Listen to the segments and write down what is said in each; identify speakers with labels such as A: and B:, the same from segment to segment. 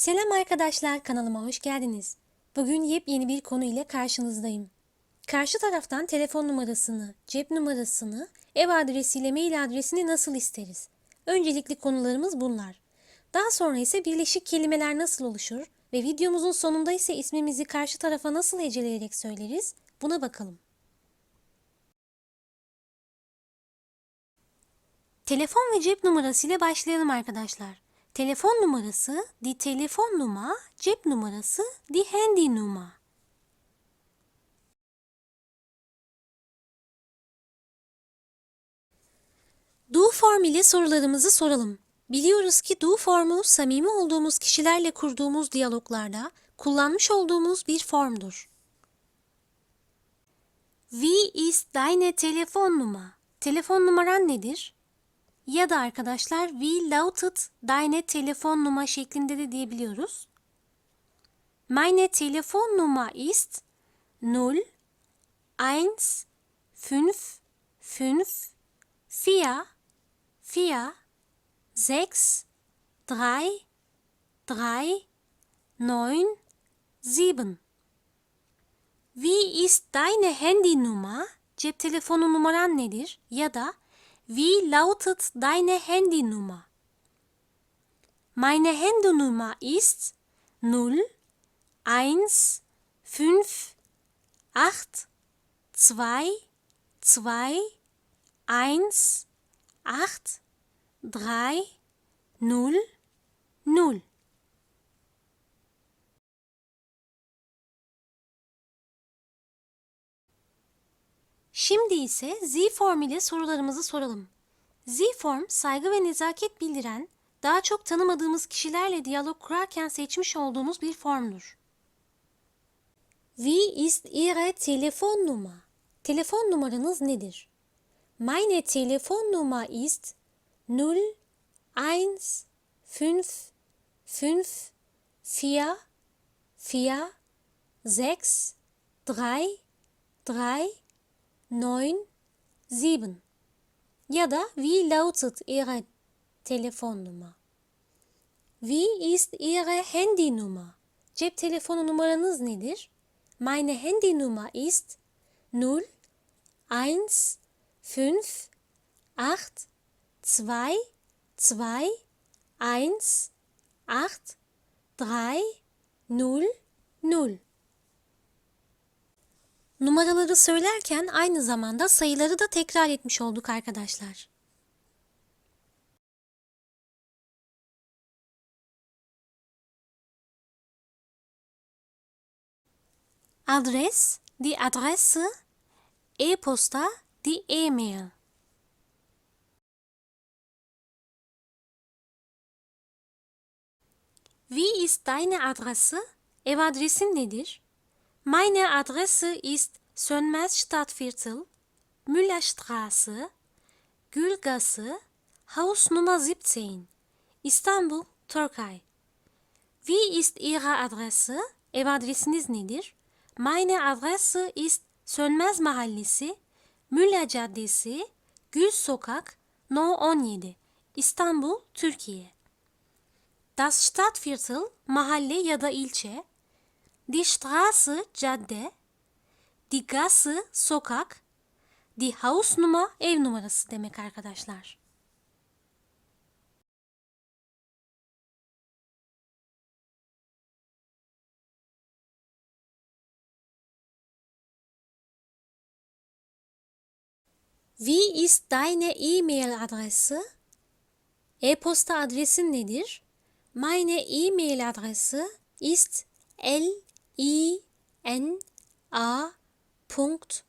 A: Selam arkadaşlar, kanalıma hoş geldiniz. Bugün yepyeni bir konu ile karşınızdayım. Karşı taraftan telefon numarasını, cep numarasını, ev adresiyle mail adresini nasıl isteriz? Öncelikli konularımız bunlar. Daha sonra ise birleşik kelimeler nasıl oluşur ve videomuzun sonunda ise ismimizi karşı tarafa nasıl heceleyerek söyleriz? Buna bakalım. Telefon ve cep numarası ile başlayalım arkadaşlar. Telefon numarası die Telefonnummer, cep numarası die Handynummer. Do form ile sorularımızı soralım. Biliyoruz ki do formu samimi olduğumuz kişilerle kurduğumuz diyaloglarda kullanmış olduğumuz bir formdur. Wie ist deine Telefonnummer? Telefon numaran nedir? Ya da arkadaşlar wie lautet deine Telefonnummer şeklinde de diyebiliyoruz. Meine Telefonnummer ist 0 1 5 5 4 4 6 3 3 9 7 Wie ist deine Handynummer? Cep telefonu numaran nedir? Ya da Wie lautet deine Handynummer? Meine Handynummer ist 0 1 5 8 2 2 1 8 3 0 0 Şimdi ise Z form ile sorularımızı soralım. Z form saygı ve nezaket bildiren, daha çok tanımadığımız kişilerle diyalog kurarken seçmiş olduğumuz bir formdur. Wie ist Ihre Telefonnummer? Telefon numaranız nedir? Meine Telefonnummer ist 0 1 5 5 4 4 6 3 3 9 7 ya da wie lautet Ihre Telefonnummer? Wie ist Ihre Handynummer? Cep telefonu numaranız nedir? Meine Handynummer ist 0 1 5 8 2 2 1 8 3 0 0 Numaraları söylerken aynı zamanda sayıları da tekrar etmiş olduk arkadaşlar. Adres, die Adresse, E-Posta, die E-Mail. Wie ist deine Adresse? Ev adresin nedir? Meine Adresse ist Sönmez Stadtviertel, Müllerstraße, Gülgasse, Haus Nummer 17, İstanbul, Türkei. Wie ist Ihre Adresse? Ev adresiniz nedir? Meine Adresse ist Sönmez Mahallesi, Müller Caddesi, Gül Sokak, No 17, İstanbul, Türkiye. Das Stadtviertel, mahalle ya da ilçe, Die Straße cadde, Die Gasse sokak, Die Hausnummer ev numarası demek arkadaşlar. Wie ist deine E-Mail-Adresse? E-posta adresin nedir? Meine E-Mail-Adresse ist L I N A Punkt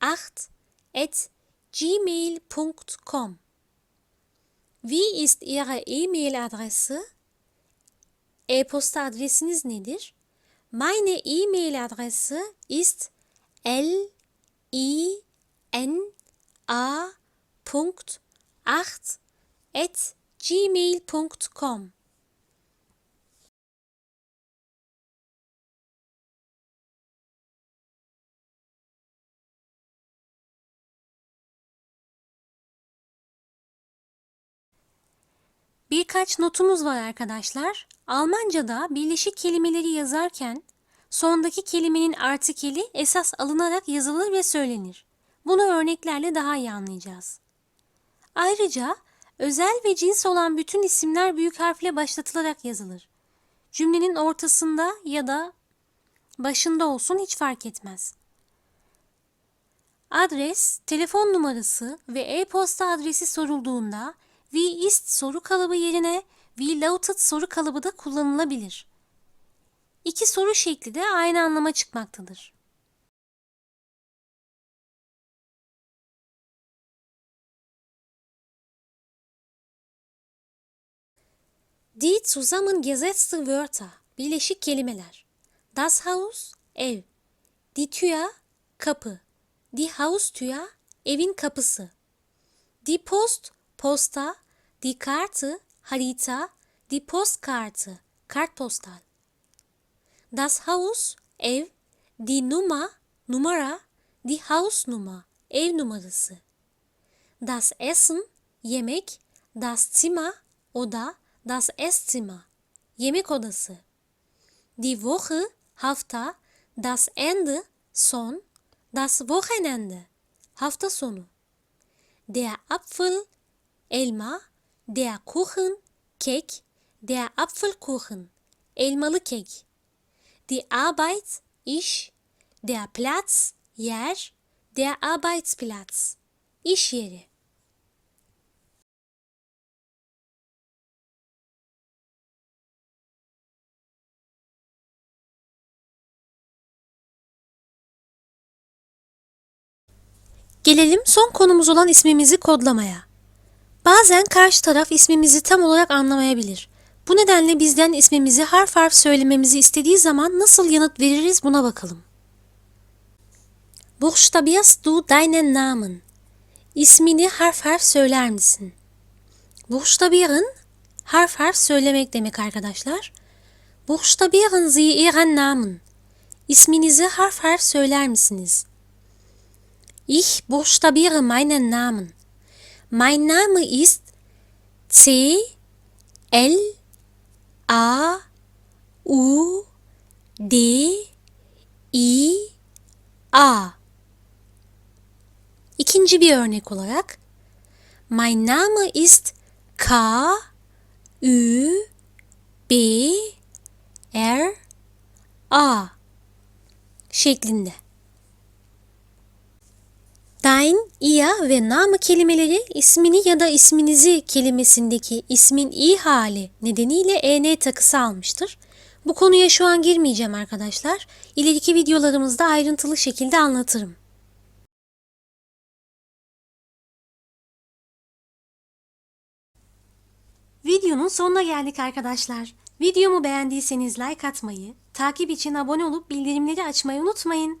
A: 8 at gmail.com. Wie ist Ihre E-Mail-Adresse? E-posta adresiniz nedir? Meine E-Mail-Adresse ist L I N A Punkt 8 at gmail.com. Birkaç notumuz var arkadaşlar. Almanca'da birleşik kelimeleri yazarken sondaki kelimenin artikeli esas alınarak yazılır ve söylenir. Bunu örneklerle daha iyi anlayacağız. Ayrıca özel ve cins olan bütün isimler büyük harfle başlatılarak yazılır. Cümlenin ortasında ya da başında olsun hiç fark etmez. Adres, telefon numarası ve e-posta adresi sorulduğunda wie ist soru kalıbı yerine wie lautet soru kalıbı da kullanılabilir. İki soru şekli de aynı anlama çıkmaktadır. Die zusammengesetzte Wörter, birleşik kelimeler. Das Haus, ev. Die Tür, kapı. Die Haustür, evin kapısı. Die Post, posta. Die Karte, harita. Die Postkarte, kartpostal. Das Haus, ev. Die Nummer, numara. Die Hausnummer, ev. Das Essen, yemek. Das Zimmer, oda. Das Esszimmer, yemek. Die Woche, hafta. Das Ende, son. Das Wochenende, hafta sonu. Der Apfel, elma. Der Kuchen, kek. Der Apfelkuchen, elmalı kek. Die Arbeit, iş. Der Platz, yer. Der Arbeitsplatz, iş yeri. Gelelim son konumuz olan ismimizi kodlamaya. Bazen karşı taraf ismimizi tam olarak anlamayabilir. Bu nedenle bizden ismimizi harf harf söylememizi istediği zaman nasıl yanıt veririz buna bakalım. Buchstabierst du deinen Namen? İsmini harf harf söyler misin? Buchstabieren harf harf söylemek demek arkadaşlar. Buchstabieren Sie Ihren Namen? İsminizi harf harf söyler misiniz? Ich buchstabiere meinen Namen. Mein Name ist C L A U D I A. İkinci bir örnek olarak Mein Name ist K Ü B R A şeklinde. Dein, ia ve namı kelimeleri ismini ya da isminizi kelimesindeki ismin i hali nedeniyle en takısı almıştır. Bu konuya şu an girmeyeceğim arkadaşlar. İleriki videolarımızda ayrıntılı şekilde anlatırım. Videonun sonuna geldik arkadaşlar. Videomu beğendiyseniz like atmayı, takip için abone olup bildirimleri açmayı unutmayın.